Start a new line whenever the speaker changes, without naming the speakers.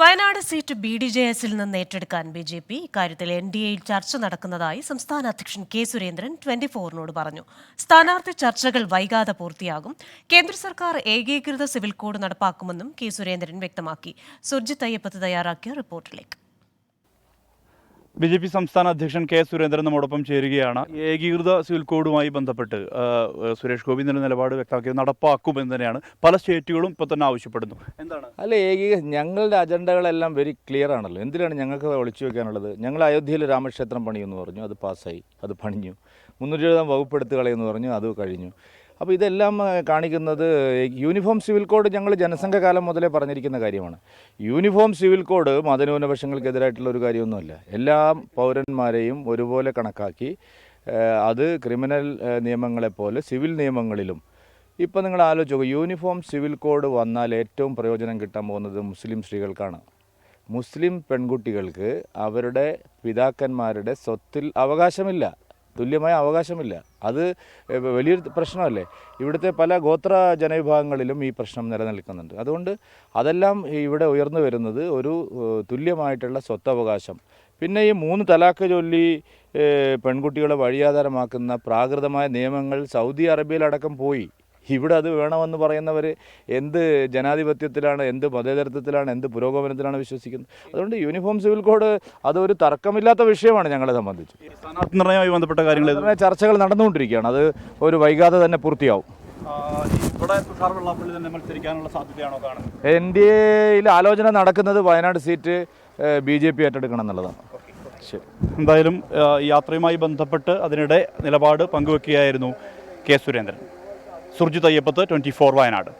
Wayanad seat B D J എസിൽ നിന്ന് ഏറ്റെടുക്കാൻ ബി ജെ പി ഇക്കാര്യത്തിൽ എൻ ഡി എയിൽ ചർച്ച നടക്കുന്നതായി സംസ്ഥാന അധ്യക്ഷൻ കെ സുരേന്ദ്രൻ ട്വന്റി ഫോറിനോട് പറഞ്ഞു. സ്ഥാനാർത്ഥി ചർച്ചകൾ വൈകാതെ പൂർത്തിയാകും. കേന്ദ്ര സർക്കാർ ഏകീകൃത സിവിൽ കോഡ് നടപ്പാക്കുമെന്നും കെ സുരേന്ദ്രൻ വ്യക്തമാക്കി. സുർജിത് അയ്യപ്പത്ത് തയ്യാറാക്കിയ റിപ്പോർട്ടിലേക്ക്.
ബി ജെ പി സംസ്ഥാന അധ്യക്ഷൻ കെ സുരേന്ദ്രൻ നമ്മോടൊപ്പം ചേരുകയാണ്. ഏകീകൃത സിവിൽ കോഡുമായി ബന്ധപ്പെട്ട് സുരേഷ് ഗോപി ഇന്നലെ നിലപാട് വ്യക്തമാക്കിയത് നടപ്പാക്കുമെന്ന് തന്നെയാണ് പല സ്റ്റേറ്റുകളും ഇപ്പോൾ തന്നെ ആവശ്യപ്പെടുന്നു. എന്താണ്?
അല്ല ഏകീക ഞങ്ങളുടെ അജണ്ടകളെല്ലാം വെരി ക്ലിയർ ആണല്ലോ. എന്തിനാണ് ഞങ്ങൾക്ക് ഒളിച്ചു വെക്കാനുള്ളത്? ഞങ്ങൾ അയോധ്യയിൽ രാമക്ഷേത്രം പണിയെന്ന് പറഞ്ഞു അത് പാസ്സായി അത് പണിഞ്ഞു. മുന്നൂറ്റി എഴുപതാം വകുപ്പ് എടുത്ത് കളയെന്ന് പറഞ്ഞു അത് കഴിഞ്ഞു. അപ്പോൾ ഇതെല്ലാം കാണിക്കുന്നത് യൂണിഫോം സിവിൽ കോഡ് ഞങ്ങൾ ജനസംഘ കാലം മുതലേ പറഞ്ഞിരിക്കുന്ന കാര്യമാണ്. യൂണിഫോം സിവിൽ കോഡ് മതന്യൂനപക്ഷങ്ങൾക്കെതിരായിട്ടുള്ള ഒരു കാര്യമൊന്നുമല്ല. എല്ലാ പൗരന്മാരെയും ഒരുപോലെ കണക്കാക്കി അത് ക്രിമിനൽ നിയമങ്ങളെപ്പോലെ സിവിൽ നിയമങ്ങളിലും. ഇപ്പം നിങ്ങൾ ആലോചിച്ച് നോക്കൂ യൂണിഫോം സിവിൽ കോഡ് വന്നാൽ ഏറ്റവും പ്രയോജനം കിട്ടാൻ പോകുന്നത് മുസ്ലിം സ്ത്രീകൾക്കാണ്. മുസ്ലിം പെൺകുട്ടികൾക്ക് അവരുടെ പിതാക്കന്മാരുടെ സ്വത്തിൽ അവകാശമില്ല. തുല്യമായ അവകാശമില്ല. അത് വലിയൊരു പ്രശ്നമല്ലേ? ഇവിടുത്തെ പല ഗോത്ര ജനവിഭാഗങ്ങളിലും ഈ പ്രശ്നം നിലനിൽക്കുന്നുണ്ട്. അതുകൊണ്ട് അതെല്ലാം ഇവിടെ ഉയർന്നു വരുന്നത് ഒരു തുല്യമായിട്ടുള്ള സ്വത്തവകാശം. പിന്നെ ഈ മൂന്ന് തലാക്ക് ചൊല്ലി പെൺകുട്ടികളെ വഴിയാധാരമാക്കുന്ന പ്രാകൃതമായ നിയമങ്ങൾ സൗദി അറേബ്യയിലടക്കം പോയി. ഇവിടെ അത് വേണമെന്ന് പറയുന്നവർ എന്ത് ജനാധിപത്യത്തിലാണ് എന്ത് മതേതരത്വത്തിലാണ് എന്ത് പുരോഗമനത്തിലാണ് വിശ്വസിക്കുന്നത്? അതുകൊണ്ട് യൂണിഫോം സിവിൽ കോഡ് അതൊരു തർക്കമില്ലാത്ത വിഷയമാണ് ഞങ്ങളെ സംബന്ധിച്ച്.
സ്ഥാനാർത്ഥി നിർണയവുമായി ബന്ധപ്പെട്ട കാര്യങ്ങൾ
ചർച്ചകൾ നടന്നുകൊണ്ടിരിക്കുകയാണ്. അത് ഒരു വൈകാതെ തന്നെ പൂർത്തിയാവും.
ഇവിടെ തുഷാർ വെള്ളാപ്പള്ളി തന്നെ മത്സരിക്കാനുള്ള സാധ്യതയാണോ കാണുന്നത്?
എൻ ഡി എയിൽ ആലോചന നടക്കുന്നത് Wayanad seat B J P ഏറ്റെടുക്കണം എന്നുള്ളതാണ്.
എന്തായാലും യാത്രയുമായി ബന്ധപ്പെട്ട് അതിനിടെ നിലപാട് പങ്കുവെക്കുകയായിരുന്നു K Surendran. Surjith Ayyappath twenty four Wayanad.